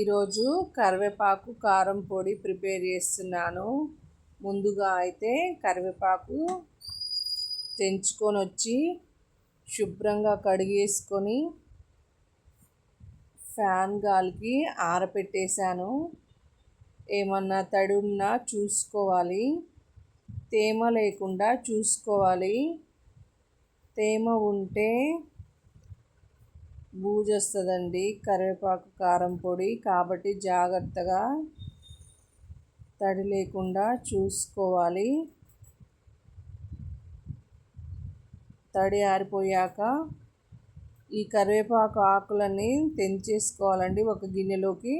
ఈరోజు కరివేపాకు కారం పొడి ప్రిపేర్ చేస్తున్నాను. ముందుగా అయితే కరివేపాకు తెంచుకొని వచ్చి శుభ్రంగా కడిగేసుకొని ఫ్యాన్ గాలికి ఆరపెట్టేశాను. ఏమన్నా తడి ఉన్నా చూసుకోవాలి. తేమ లేకుండా చూసుకోవాలి. తేమ ఉంటే బూజు వస్తుందండి కరివేపాకు కారం పొడి. కాబట్టి జాగ్రత్తగా తడి లేకుండా చూసుకోవాలి. తడి ఆరిపోయాక ఈ కరివేపాకు ఆకులని తెంచేసుకోవాలండి ఒక గిన్నెలోకి.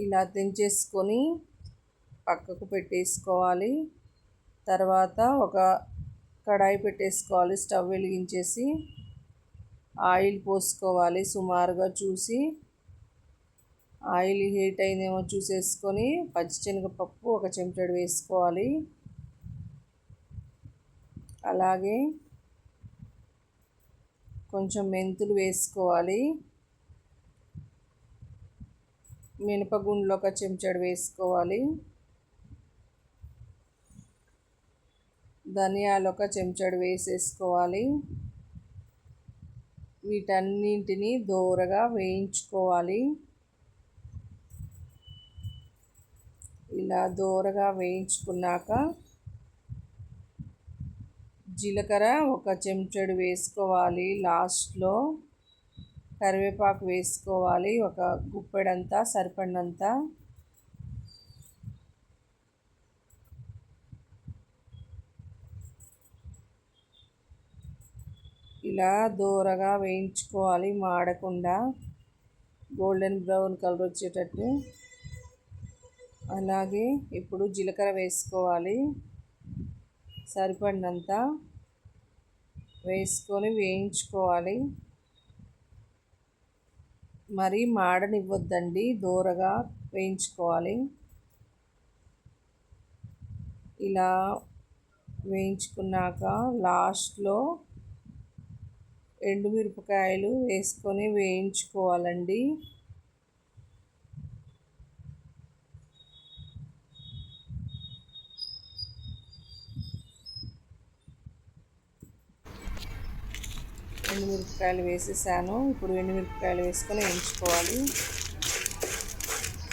ఇలా తెంచేసుకొని పక్కకు పెట్టేసుకోవాలి. తర్వాత ఒక కడాయి పెట్టేసుకోవాలి స్టవ్ వెలిగించేసి ఆయిల్ పోసుకోవాలి సుమారుగా చూసి. ఆయిల్ హీట్ అయిందేమో చూసేసుకొని పచ్చిశనగపప్పు ఒక చెంచాడు వేసుకోవాలి. అలాగే కొంచెం మెంతులు వేసుకోవాలి. మినపగుండ్లు ఒక చెంచాడు వేసుకోవాలి. ధనియాలు ఒక చెంచాడు వేసేసుకోవాలి. వీటన్నింటినీ దోరగా వేయించుకోవాలి. ఇలా దోరగా వేయించుకున్నాక జీలకర్ర ఒక చెంచాడు వేసుకోవాలి. లాస్ట్లో కరివేపాకు వేసుకోవాలి. ఒక గుప్పెడంతా సరిపడినంత ఇలా దూరగా వేయించుకోవాలి మాడకుండా. గోల్డెన్ బ్రౌన్ కలర్ వచ్చేటట్టు. అలాగే ఇప్పుడు జీలకర్ర వేసుకోవాలి. సరిపడినంత వేసుకొని వేయించుకోవాలి. మరి మాడనివ్వద్దండి దూరగా వేయించుకోవాలి. ఇలా వేయించుకున్నాక లాస్ట్లో ఎండుమిరపకాయలు వేసుకొని వేయించుకోవాలండి. ఎండుమిరపకాయలు వేసేసాను. ఇప్పుడు ఎండుమిరపకాయలు వేసుకొని వేయించుకోవాలి.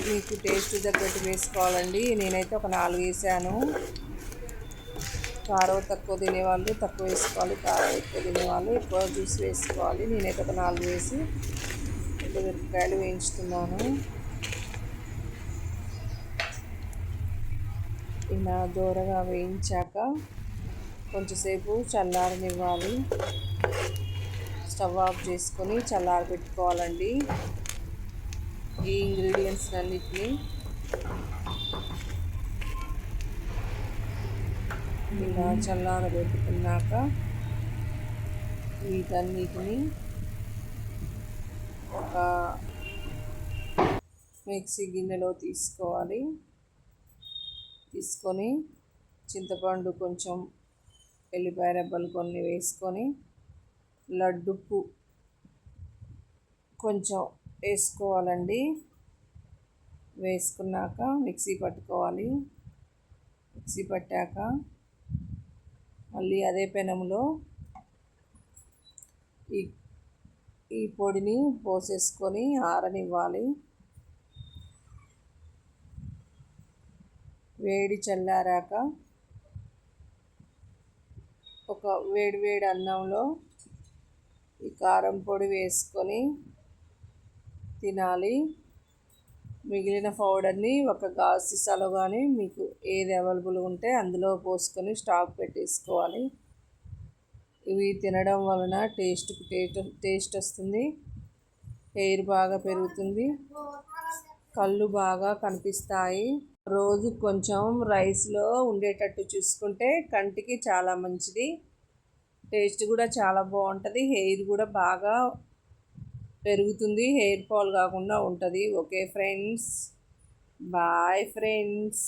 మీకు టేస్ట్ తగ్గట్టు వేసుకోవాలండి. నేనైతే ఒక నాలుగు వేసాను. కారం తక్కువ తినేవాళ్ళు తక్కువ వేసుకోవాలి కారం ఎక్కువ తినేవాళ్ళు ఎక్కువ జ్యూస్ వేసుకోవాలి. నేనైతే ఒక నాలుగు వేసి రెండు మిరపకాయలు వేయించుతున్నాను. ఇలా దూరగా వేయించాక కొంచెంసేపు చల్లారనివ్వాలి. స్టవ్ ఆఫ్ చేసుకొని చల్లారి పెట్టుకోవాలండి ఈ ఇంగ్రీడియంట్స్ అన్నిటినీ ఇలా చల్లారబెట్టుకున్నాక వీటన్నిటిని ఒక మిక్సీ గిన్నెలో తీసుకోవాలి. తీసుకొని చింతపండు కొంచెం ఎల్లిపాయ రెబ్బలు కొన్ని వేసుకొని లడ్డుప్పు కొంచెం వేసుకోవాలండి. వేసుకున్నాక మిక్సీ పట్టుకోవాలి. మిక్సీ పట్టాక మళ్ళీ అదే పెనంలో ఈ ఈ పొడిని పోసేసుకొని ఆరనివ్వాలి. వేడి చల్లారాక ఒక వేడి వేడి అన్నంలో ఈ కారం పొడి వేసుకొని తినాలి. మిగిలిన పౌడర్ని ఒక గాజు సీసాలో కానీ మీకు ఏది అవైలబుల్ ఉంటే అందులో పోసుకొని స్టాక్ పెట్టేసుకోవాలి. ఇవి తినడం వలన టేస్ట్ టేస్ట్ టేస్ట్ వస్తుంది. హెయిర్ బాగా పెరుగుతుంది. కళ్ళు బాగా కనిపిస్తాయి. రోజు కొంచెం రైస్లో ఉండేటట్టు చూసుకుంటే కంటికి చాలా మంచిది. టేస్ట్ కూడా చాలా బాగుంటుంది. హెయిర్ కూడా బాగా పెరుగుతుంది హెయిర్ ఫాల్ కాకుండా ఉంటుంది. Okay friends bye friends